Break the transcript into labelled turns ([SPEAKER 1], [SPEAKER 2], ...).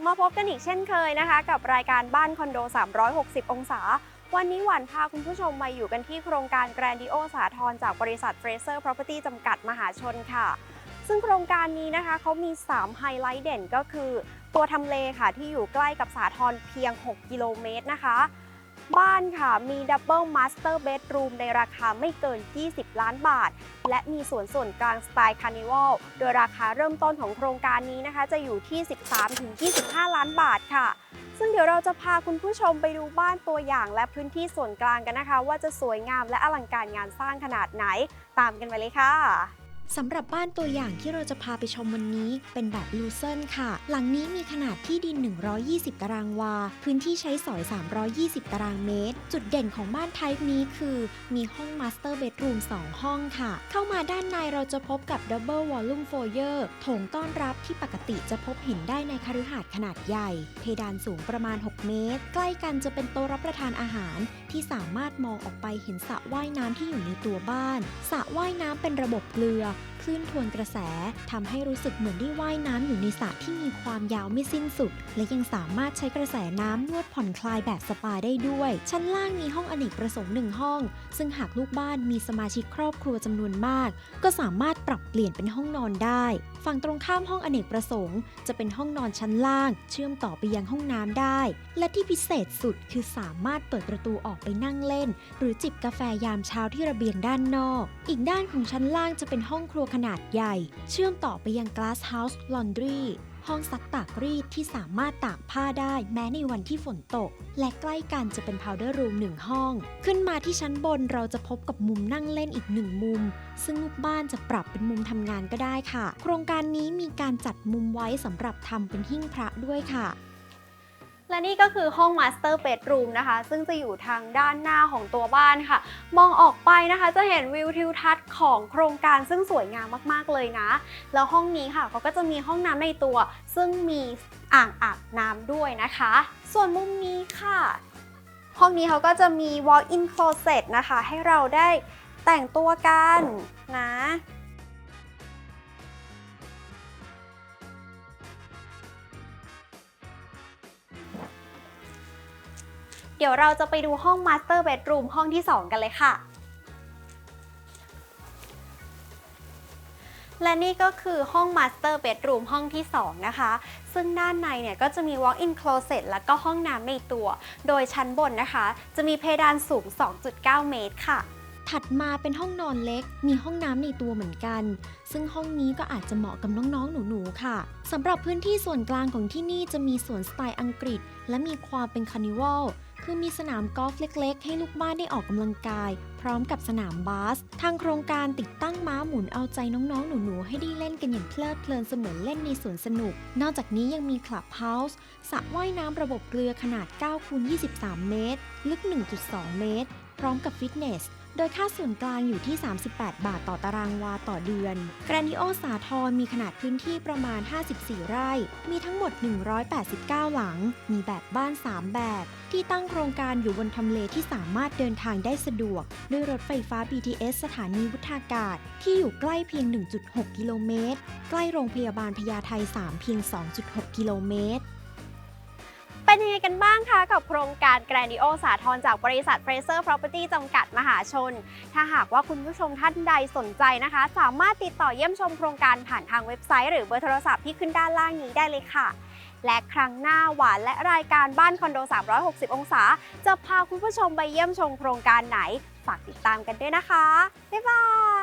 [SPEAKER 1] บมาพบกันอีกเช่นเคยนะคะ กับรายการบ้านคอนโด 360 องศา วันนี้หวานพาคุณผู้ชมมาอยู่กันที่โครงการแกรนดิโอสาทรจากบริษัท Fraser Property จำกัดมหาชนค่ะ ซึ่งโครงการนี้นะคะเขามี 3 ไฮไลท์เด่นก็คือ ตัวทำเลค่ะที่อยู่ใกล้กับสาทรเพียง 6 กิโลเมตรนะคะ บ้านค่ะ มีดับเบิลมาสเตอร์เบดรูมในราคาไม่เกิน 20 ล้านบาท และมีสวนส่วนกลางสไตล์คาร์นิวัลโดยราคาเริ่มต้นของโครงการนี้นะคะ จะอยู่ที่ 13-25 ล้านบาทค่ะ ซึ่งเดี๋ยวเราจะพาคุณผู้ชมไปดูบ้านตัวอย่างและพื้นที่ส่วนกลางกันนะคะ ว่าจะสวยงามและอลังการงานสร้างขนาดไหน ตามกันไปเลยค่ะ
[SPEAKER 2] สำหรับบ้านตัวอย่างที่เราจะพาไปชมวันนี้ เป็นแบบลูเซนค่ะ หลังนี้มีขนาดที่ดิน 120 ตารางวา พื้นที่ใช้สอย 320 ตารางเมตร จุดเด่นของบ้านไทป์นี้คือ มีห้องมาสเตอร์เบดรูม 2 ห้องค่ะ เข้ามาด้านในเราจะพบกับดับเบิลวอลลุ่มโฟเยอร์โถงต้อนรับที่ปกติจะพบเห็นได้ในคฤหาสน์ขนาดใหญ่ เพดานสูงประมาณ 6 เมตร ใกล้กันจะเป็นโต๊ะรับประทานอาหาร ที่สามารถมองออกไปเห็นสระว่ายน้ำที่อยู่ในตัวบ้าน สระว่ายน้ำเป็นระบบเกลือคลื่นทวนกระแสทำให้รู้สึกเหมือนได้ว่ายน้ำอยู่ในสระที่มีความยาวไม่สิ้นสุด และยังสามารถใช้กระแสน้ำนวดผ่อนคลายแบบสปาได้ด้วย ชั้นล่างมีห้องอเนกประสงค์หนึ่งห้อง ซึ่งหากลูกบ้านมีสมาชิกครอบครัวจำนวนมาก ก็สามารถปรับเปลี่ยนเป็นห้องนอนได้ ฝั่งตรงข้ามห้องอเนกประสงค์ จะเป็นห้องนอนชั้นล่าง เชื่อมต่อไปยังห้องน้ำได้ และที่พิเศษสุดคือสามารถเปิดประตูออกไปนั่งเล่น หรือจิบกาแฟยามเช้าที่ระเบียงด้านนอก อีกด้านของชั้นล่างจะเป็นห้องครัวขนาดใหญ่ เชื่อมต่อไปยัง Glass House Laundry ห้องซักตากรีดที่สามารถตากผ้าได้แม้ในวันที่ฝนตก และใกล้กันจะเป็น Powder Room หนึ่งห้อง ขึ้นมาที่ชั้นบนเราจะพบกับมุมนั่งเล่นอีกหนึ่งมุม ซึ่งลูกบ้านจะปรับเป็นมุมทำงานก็ได้ค่ะ โครงการนี้มีการจัดมุมไว้สำหรับทำเป็นหิ้งพระด้วยค่ะ
[SPEAKER 1] และนี่ก็คือห้องมาสเตอร์เบดรูมนะคะ ซึ่งจะอยู่ทางด้านหน้าของตัวบ้านค่ะ มองออกไปนะคะจะเห็นวิวทิวทัศน์ของโครงการซึ่งสวยงามมากๆเลยนะ แล้วห้องนี้ค่ะเขาก็จะมีห้องน้ำในตัว ซึ่งมีอ่างอาบน้ำด้วยนะคะ ส่วนมุมนี้ค่ะ ห้องนี้เขาก็จะมี walk-in closet นะคะ ให้เราได้แต่งตัวกันนะ เดี๋ยวเราจะไปดูห้อง Master Bedroom ห้องที่ 2 กันเลยค่ะ และนี่ก็คือห้อง Master Bedroom ห้องที่ 2 นะคะ ซึ่งด้านในเนี่ยก็จะมี Walk-in Closet แล้วก็ห้องน้ำในตัว โดยชั้นบนนะคะ จะมีเพดานสูง 2.9 เมตรค่ะ
[SPEAKER 2] ถัดมาเป็นห้องนอนเล็ก มีห้องน้ำในตัวเหมือนกัน ซึ่งห้องนี้ก็อาจจะเหมาะกับน้องๆ หนูๆ ค่ะ สำหรับพื้นที่ส่วนกลางของที่นี่จะมีสวนสไตล์อังกฤษ และมีความเป็นคานิวัล คือมีสนามกอล์ฟเล็กๆ ให้ลูกบ้านได้ออกกำลังกาย พร้อมกับสนามบาส ทางโครงการติดตั้งม้าหมุนเอาใจน้องๆ หนูๆ ให้ได้เล่นกันอย่างเพลิดเพลินเสมือนเล่นในสวนสนุก นอกจากนี้ยังมีคลับเฮาส์สระว่ายน้ำระบบเรือขนาด9คูณ23 เมตร ลึก 1.2 เมตร พร้อมกับฟิตเนส โดยค่าส่วนกลางอยู่ที่ 38 บาทต่อตารางวาต่อเดือนแกรนิโอสาทรมีขนาดพื้นที่ประมาณ 54 ไร่ มีทั้งหมด 189 หลัง มีแบบบ้าน 3 แบบ ที่ตั้งโครงการอยู่บนทำเลที่สามารถเดินทางได้สะดวก ด้วยรถไฟฟ้า BTS สถานีวุฒากาศ ที่อยู่ใกล้เพียง 1.6 กิโลเมตร ใกล้โรงพยาบาลพญาไท3เพียง 2.6 กิโลเมตร
[SPEAKER 1] เป็นยังไงกันบ้างคะกับโครงการ Grandio สาทรจากบริษัท Fraser Property จำกัดมหาชน ถ้าหากว่าคุณผู้ชมท่านใดสนใจนะคะ สามารถติดต่อเยี่ยมชมโครงการผ่านทางเว็บไซต์หรือเบอร์โทรศัพท์ที่ขึ้นด้านล่างนี้ได้เลยค่ะ และครั้งหน้าหวานและรายการบ้านคอนโด 360 องศา จะพาคุณผู้ชมไปเยี่ยมชมโครงการไหน ฝากติดตามกันด้วยนะคะ บ๊ายบาย